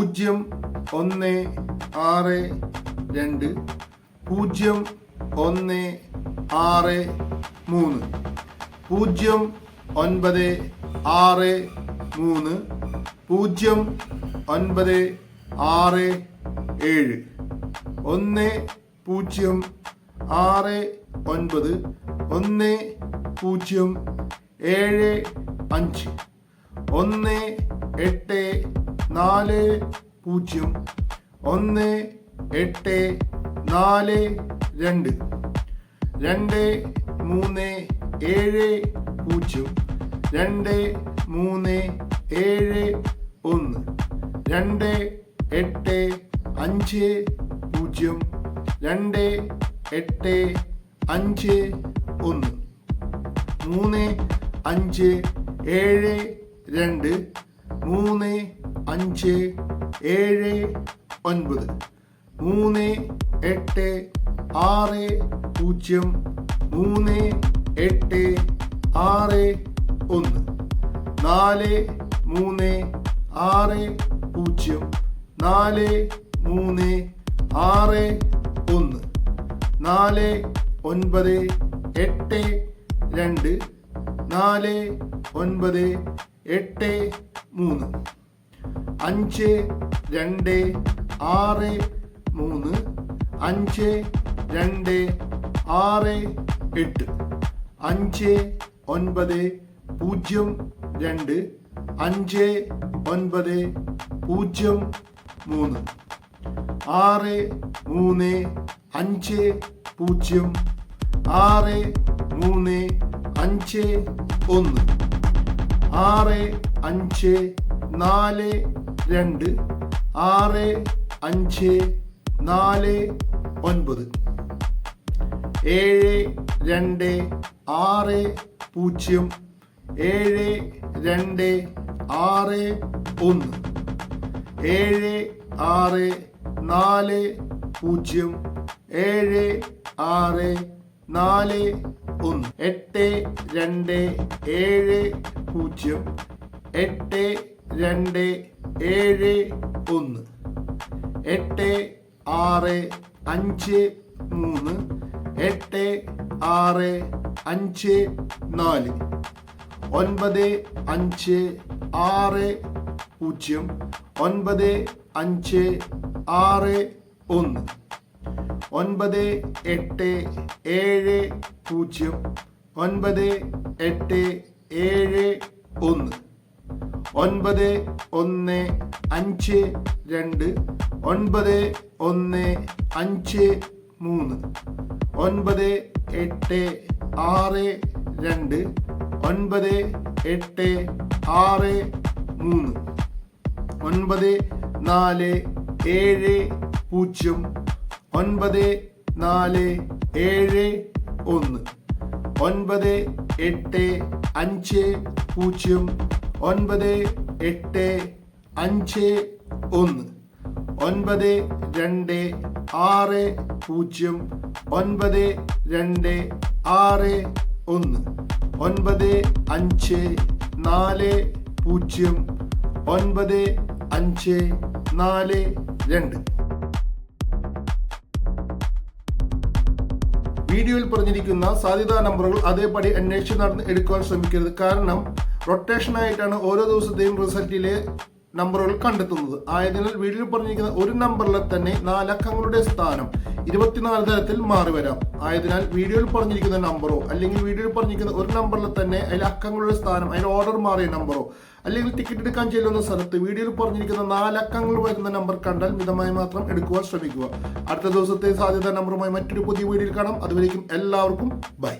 പൂജ്യം ഒന്ന് ആറ് രണ്ട് പൂജ്യം ഒന്ന് ആറ് മൂന്ന് പൂജ്യം ഒൻപത് ആറ് മൂന്ന് പൂജ്യം ഒൻപത് ആറ് ഏഴ്. ഒന്ന് പൂജ്യം ആറ് ഒൻപത് ഒന്ന് പൂജ്യം ഏഴ് അഞ്ച് ഒന്ന് എട്ട് നാല് പൂജ്യം. ഒന്ന് എട്ട് നാല് രണ്ട്. രണ്ട് മൂന്ന് ഏഴ് പൂജ്യം. രണ്ട് മൂന്ന് ഏഴ് ഒന്ന്. രണ്ട് എട്ട് അഞ്ച് പൂജ്യം. രണ്ട് എട്ട് അഞ്ച് ഒന്ന്. മൂന്ന് അഞ്ച് ഏഴ് രണ്ട്. മൂന്ന് അഞ്ച് ഏഴ് ഒൻപത്. മൂന്ന് എട്ട് ആറ് പൂജ്യം. മൂന്ന് എട്ട് ആറ് ഒന്ന്. നാല് മൂന്ന് ആറ് പൂജ്യം. നാല് മൂന്ന് ആറ് ഒന്ന്. നാല് ഒൻപത് എട്ട് രണ്ട്. നാല് ഒൻപത് എട്ട് മൂന്ന്. അഞ്ച് രണ്ട് ആറ് മൂന്ന് അഞ്ച് രണ്ട് ആറ് എട്ട്. അഞ്ച് ഒൻപത് പൂജ്യം രണ്ട്. അഞ്ച് ഒൻപത് പൂജ്യം മൂന്ന്. ആറ് മൂന്ന് അഞ്ച് പൂജ്യം. ആറ് മൂന്ന് അഞ്ച് ഒന്ന്. ആറ് അഞ്ച് നാല് രണ്ട് ആറ് അഞ്ച് നാല് ഒൻപത്. ഏഴ് രണ്ട് ആറ് പൂജ്യം. ഏഴ് രണ്ട് ആറ് ഒന്ന്. ഏഴ് ആറ് നാല് പൂജ്യം. ഏഴ് ആറ് നാല് ഒന്ന്. എട്ട് രണ്ട് ഏഴ് പൂജ്യം. എട്ട് രണ്ട് ഏഴ് ഒന്ന്. എട്ട് ആറ് അഞ്ച് മൂന്ന്. എട്ട് ആറ് അഞ്ച് നാല്. ഒൻപത് അഞ്ച് ആറ് പൂജ്യം. ഒൻപത് അഞ്ച് ആറ് ഒന്ന്. ഒൻപത് എട്ട് ഏഴ് പൂജ്യം. ഒൻപത് എട്ട് ഏഴ് ഒന്ന്. ഒൻപത് ഒന്ന് അഞ്ച് രണ്ട് ഒൻപത് ഒന്ന് അഞ്ച് മൂന്ന് ഒൻപത് എട്ട് ആറ് രണ്ട് ഒൻപത് എട്ട് ആറ് മൂന്ന് ഒൻപത് നാല് ഏഴ് പൂജ്യം ഒൻപത് നാല് ഏഴ് ഒന്ന് ഒൻപത് എട്ട് അഞ്ച് പൂജ്യം ഒൻപത് എട്ട് അഞ്ച് ഒന്ന്. ഒൻപത് രണ്ട് ആറ് പൂജ്യം. ഒൻപത് രണ്ട് ആറ് ഒന്ന്. ഒൻപത് അഞ്ച് നാല് പൂജ്യം. ഒൻപത് അഞ്ച് നാല് രണ്ട്. വീഡിയോയിൽ പറഞ്ഞിരിക്കുന്ന സാധ്യതാ നമ്പറുകൾ അതേപടി അന്വേഷിച്ച് നടന്ന് എടുക്കുവാൻ ശ്രമിക്കരുത്. കാരണം റൊട്ടേഷൻ ആയിട്ടാണ് ഓരോ ദിവസത്തെയും റിസൾട്ടിലെ നമ്പറുകൾ കണ്ടെത്തുന്നത്. ആയതിനാൽ വീട്ടിൽ പറഞ്ഞിരിക്കുന്ന ഒരു നമ്പറിലെ തന്നെ നാലക്കങ്ങളുടെ സ്ഥാനം ഇരുപത്തിനാല് തരത്തിൽ മാറി വരാം. ആയതിനാൽ വീഡിയോയിൽ പറഞ്ഞിരിക്കുന്ന നമ്പറോ അല്ലെങ്കിൽ വീഡിയോയിൽ പറഞ്ഞിരിക്കുന്ന ഒരു നമ്പറിൽ തന്നെ അതിൽ അക്കങ്ങളുടെ സ്ഥാനം അതിൽ ഓർഡർ മാറിയ നമ്പറോ അല്ലെങ്കിൽ ടിക്കറ്റ് എടുക്കാൻ ചെല്ലുന്ന സ്ഥലത്ത് വീഡിയോയിൽ പറഞ്ഞിരിക്കുന്ന നാലക്കങ്ങൾ വരുന്ന നമ്പർ കണ്ടാൽ മിതമായി മാത്രം എടുക്കുവാൻ ശ്രമിക്കുക. അടുത്ത ദിവസത്തെ സാധ്യത നമ്പറുമായി മറ്റൊരു പുതിയ വീഡിയോയിൽ കാണാം. അതുവരേക്കും എല്ലാവർക്കും ബൈ.